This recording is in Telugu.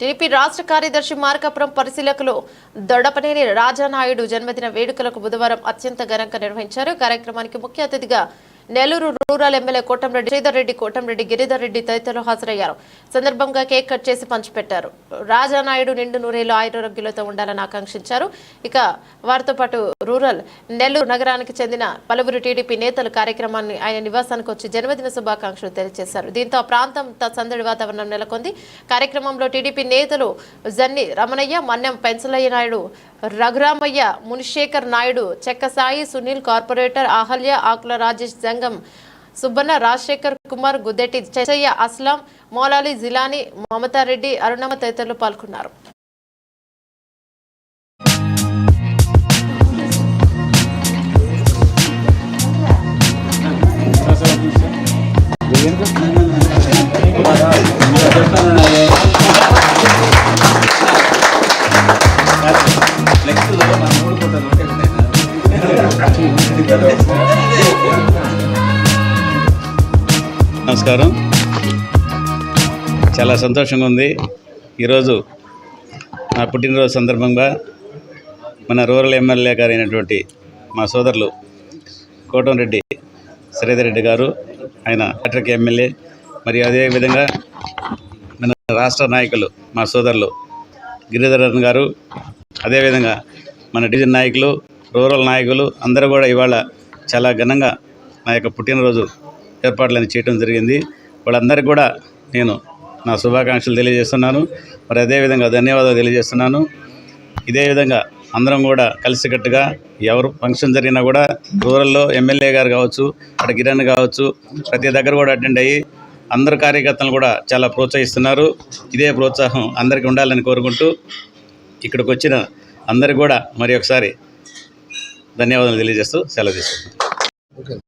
టీడీపీ రాష్ట్ర కార్యదర్శి మార్కాపురం పరిశీలకులు దొడపనేని రాజానాయుడు జన్మదిన వేడుకలకు బుధవారం అత్యంత ఘనంగా నిర్వహించారు. కార్యక్రమానికి ముఖ్య అతిథిగా నెల్లూరు రూరల్ ఎమ్మెల్యే కోటంరెడ్డి శ్రీధర్ రెడ్డి కోటంరెడ్డి గిరిధర్ రెడ్డి తదితరులు హాజరయ్యారు. సందర్భంగా కేక్ కట్ చేసి పంచిపెట్టారు. రాజానాయుడు నిండు నూరేళ్ళు ఆయురోగ్యులతో ఉండాలని ఆకాంక్షించారు. ఇక వారితో పాటు రూరల్ నెల్లూరు నగరానికి చెందిన పలువురు టీడీపీ నేతలు కార్యక్రమాన్ని ఆయన నివాసానికి వచ్చి జన్మదిన శుభాకాంక్షలు తెలియజేశారు. దీంతో ఆ ప్రాంతం త- సందడి వాతావరణం నెలకొంది. కార్యక్రమంలో టీడీపీ నేతలు జన్ని రమణయ్య మన్నెం పెన్సలయ్య నాయుడు రఘురామయ్య మునిశేఖర్ నాయుడు చెక్కసాయి సునీల్ కార్పొరేటర్ అహల్య ఆకుల రాజేష్ జంగం సుబ్బన్న రాజశేఖర్ కుమార్ గుద్దెట్టి చెచ్చయ్య అస్లాం మౌలాలి జిలాని మమతారెడ్డి అరుణమ్మ తదితరులు పాల్గొన్నారు. నమస్కారం. చాలా సంతోషంగా ఉంది. ఈరోజు నా పుట్టినరోజు సందర్భంగా మన రూరల్ ఎమ్మెల్యే గారు అయినటువంటి మా సోదరులు కోటంరెడ్డి శ్రీధర్ రెడ్డి గారు ఆయన హ్యాట్రిక్ ఎమ్మెల్యే మరియు అదేవిధంగా మన రాష్ట్ర నాయకులు మా సోదరులు గిరిధరన్ గారు అదేవిధంగా మన డివిజన్ నాయకులు రూరల్ నాయకులు అందరూ కూడా ఇవాళ చాలా ఘనంగా నా యొక్క పుట్టినరోజు ఏర్పాట్లను చేయడం జరిగింది. వాళ్ళందరికీ కూడా నేను నా శుభాకాంక్షలు తెలియజేస్తున్నాను. మరి అదేవిధంగా ధన్యవాదాలు తెలియజేస్తున్నాను. ఇదే విధంగా అందరం కూడా కలిసికట్టుగా ఎవరు ఫంక్షన్ జరిగినా కూడా రూరల్లో ఎమ్మెల్యే గారు కావచ్చు అక్కడ కిరణ్ కావచ్చు ప్రతి దగ్గర కూడా అటెండ్ అయ్యి అందరు కార్యకర్తలు కూడా చాలా ప్రోత్సహిస్తున్నారు. ఇదే ప్రోత్సాహం అందరికీ ఉండాలని కోరుకుంటూ ఇక్కడికి వచ్చిన అందరికి కూడా మరి ఒకసారి ధన్యవాదాలు తెలియజేస్తూ సెలవు తీసుకుంటాం